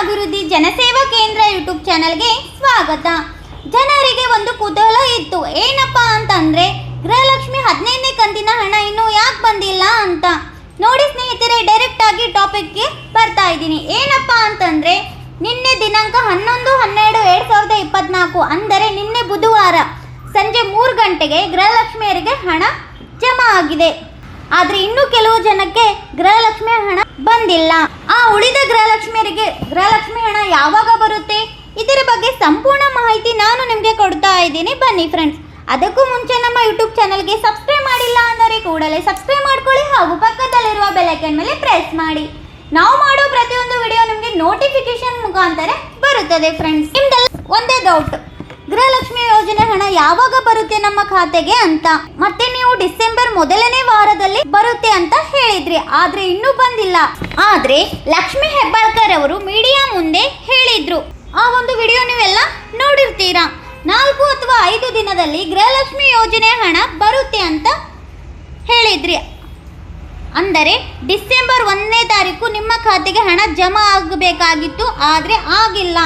ಅಭಿವೃದ್ಧಿ ಜನಸೇವಾ ಕೇಂದ್ರ ಯೂಟ್ಯೂಬ್ ಚಾನಲ್ಗೆ ಸ್ವಾಗತ. ಜನರಿಗೆ ಒಂದು ಕುತೂಹಲ ಇತ್ತು. ಏನಪ್ಪ ಅಂತಂದ್ರೆ, ಗೃಹಲಕ್ಷ್ಮಿ ಹದಿನೈದನೇ ಕಂತಿನ ಹಣ ಇನ್ನೂ ಯಾಕೆ ಬಂದಿಲ್ಲ ಅಂತ. ನೋಡಿ ಸ್ನೇಹಿತರೆ ಡೈರೆಕ್ಟ್ ಆಗಿ ಟಾಪಿಕ್ಗೆ ಬರ್ತಾ ಇದ್ದೀನಿ. ಏನಪ್ಪ ಅಂತಂದ್ರೆ, ನಿನ್ನೆ ದಿನಾಂಕ ಹನ್ನೊಂದು, ಹನ್ನೆರಡು, ಎರಡ್ ಸಾವಿರದ ಇಪ್ಪತ್ನಾಲ್ಕು, ಅಂದರೆ ನಿನ್ನೆ ಬುಧವಾರ ಸಂಜೆ ಮೂರು ಗಂಟೆಗೆ ಗೃಹಲಕ್ಷ್ಮಿಯರಿಗೆ ಹಣ ಜಮಾ ಆಗಿದೆ. ಆದ್ರೆ ಇನ್ನು ಕೆಲವು ಜನಕ್ಕೆ ಗೃಹಲಕ್ಷ್ಮಿ ಹಣ ಬಂದಿಲ್ಲ. ಆ ಉಳಿದ ಗೃಹಲಕ್ಷ್ಮಿಯರಿಗೆ, ಗೃಹಲಕ್ಷ್ಮಿ ಹಣ ಯಾವಾಗ ಬರುತ್ತೆ? ಇದರ ಬಗ್ಗೆ ಸಂಪೂರ್ಣ ಮಾಹಿತಿ ನಾನು ನಿಮಗೆ ಕೊಡ್ತಾ ಇದ್ದೀನಿ. ಬನ್ನಿ ಫ್ರೆಂಡ್ಸ್ ಅದಕ್ಕೂ ಮುಂಚೆ ನಮ್ಮ ಯೂಟ್ಯೂಬ್ ಚಾನಲ್ಗೆ ಸಬ್ಸ್ಕ್ರೈಬ್ ಮಾಡಿಲ್ಲ ಅಂದರೆ ಕೂಡಲೇ ಸಬ್ಸ್ಕ್ರೈಬ್ ಮಾಡ್ಕೊಳ್ಳಿ ಹಾಗೂ ಪಕ್ಕದಲ್ಲಿರುವ ಬೆಲೈಕನ್ ಮೇಲೆ ಪ್ರೆಸ್ ಮಾಡಿ. ನಾವು ಮಾಡೋ ಪ್ರತಿಯೊಂದು ವಿಡಿಯೋ ನಿಮಗೆ ನೋಟಿಫಿಕೇಶನ್ ಮುಖಾಂತರ ಬರುತ್ತದೆ ಫ್ರೆಂಡ್ಸ್ ನಿಮ್ದೆಲ್ಲ ಒಂದೇ ಡೌಟ್ ಗೃಹಲಕ್ಷ್ಮಿ ಯೋಜನೆ ಬರುತ್ತೆ ನಮ್ಮ ಖಾತೆಗೆ ಅಂತ. ಮತ್ತೆ ನೀವು ಡಿಸೆಂಬರ್ ಮೊದಲನೇ ವಾರದಲ್ಲಿ ಬರುತ್ತೆ ಅಂತ ಹೇಳಿದ್ರಿ. ಆದ್ರೆ ಇನ್ನೂ ಬಂದಿಲ್ಲ. ಆದ್ರೆ ಲಕ್ಷ್ಮಿ ಹೆಬ್ಬಾಳ್ಕರ್ ಅವರು ಮೀಡಿಯಾ ಮುಂದೆ ಹೇಳಿದ್ರು. ಆ ಒಂದು ವಿಡಿಯೋ ನೀವೆಲ್ಲ ನೋಡಿರ್ತೀರಾ. ನಾಲ್ಕು ಅಥವಾ ಐದು ದಿನದಲ್ಲಿ ಗೃಹಲಕ್ಷ್ಮಿ ಯೋಜನೆ ಹಣ ಬರುತ್ತೆ ಅಂತ ಹೇಳಿದ್ರಿ. ಅಂದರೆ ಡಿಸೆಂಬರ್ ಒಂದನೇ ತಾರೀಕು ನಿಮ್ಮ ಖಾತೆಗೆ ಹಣ ಜಮಾ ಆಗಬೇಕಾಗಿತ್ತು. ಆದರೆ ಆಗಿಲ್ಲ.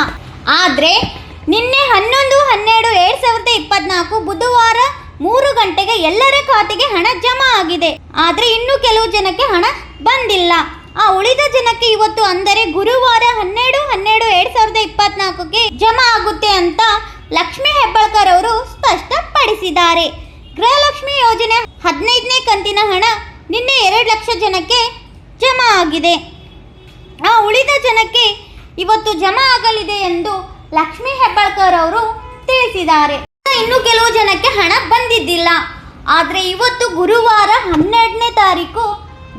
ಆದರೆ ನಿನ್ನೆ ಹನ್ನೊಂದು, ಹನ್ನೆರಡು, ಎರಡು ಸಾವಿರದ ಇಪ್ಪತ್ನಾಲ್ಕು ಮೂರು ಗಂಟೆಗೆ ಎಲ್ಲರ ಖಾತೆಗೆ ಹಣ ಜಮಾ ಆಗಿದೆ. ಆದರೆ ಇನ್ನೂ ಕೆಲವು ಜನಕ್ಕೆ ಹಣ ಬಂದಿಲ್ಲ. ಆ ಉಳಿದ ಜನಕ್ಕೆ ಇವತ್ತು ಅಂದರೆ ಗುರುವಾರ ಹನ್ನೆರಡು ಹನ್ನೆರಡು, ಎರಡ್ ಸಾವಿರದ ಇಪ್ಪತ್ನಾಲ್ಕಕ್ಕೆ ಜಮಾ ಆಗುತ್ತೆ ಅಂತ ಲಕ್ಷ್ಮಿ ಹೆಬ್ಬಾಳ್ಕರ್ ಅವರು ಸ್ಪಷ್ಟಪಡಿಸಿದ್ದಾರೆ. ಗೃಹಲಕ್ಷ್ಮಿ ಯೋಜನೆ ಹದಿನೈದನೇ ಕಂತಿನ ಹಣ ನಿನ್ನೆ ಎರಡು ಲಕ್ಷ ಜನಕ್ಕೆ ಜಮಾ ಆಗಿದೆ. ಆ ಉಳಿದ ಜನಕ್ಕೆ ಇವತ್ತು ಜಮಾ ಆಗಲಿದೆ ಎಂದು ಲಕ್ಷ್ಮಿ ಹೆಬ್ಬಾಳ್ಕರ್ ಅವರು ತಿಳಿಸಿದ್ದಾರೆ. ಇನ್ನು ಕೆಲವು ಜನಕ್ಕೆ ಹಣ ಬಂದಿದ್ದಿಲ್ಲ. ಆದರೆ ಇವತ್ತು ಗುರುವಾರ ಹನ್ನೆರಡನೇ ತಾರೀಕು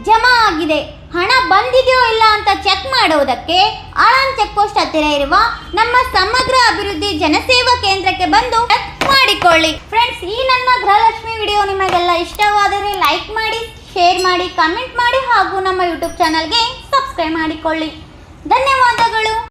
ಜಮಾ ಆಗಿದೆ. ಹಣ ಬಂದಿದೆಯೋ ಇಲ್ಲ ಅಂತ ಚೆಕ್ ಮಾಡುವುದಕ್ಕೆ ಆಳನ್ ಚೆಕ್ ಪೋಸ್ಟ್ ಹತ್ತಿರ ಇರುವ ನಮ್ಮ ಸಮಗ್ರ ಅಭಿವೃದ್ಧಿ ಜನಸೇವಾ ಕೇಂದ್ರಕ್ಕೆ ಬಂದು ಚೆಕ್ ಮಾಡಿಕೊಳ್ಳಿ. ಫ್ರೆಂಡ್ಸ್ ಈ ನನ್ನ ಗೃಹಲಕ್ಷ್ಮಿ ವಿಡಿಯೋ ನಿಮಗೆಲ್ಲ ಇಷ್ಟವಾದರೆ ಲೈಕ್ ಮಾಡಿ ಶೇರ್ ಮಾಡಿ ಕಮೆಂಟ್ ಮಾಡಿ ಹಾಗೂ ನಮ್ಮ ಯೂಟ್ಯೂಬ್ ಚಾನಲ್ಗೆ ಸಬ್ಸ್ಕ್ರೈಬ್ ಮಾಡಿಕೊಳ್ಳಿ. ಧನ್ಯವಾದಗಳು.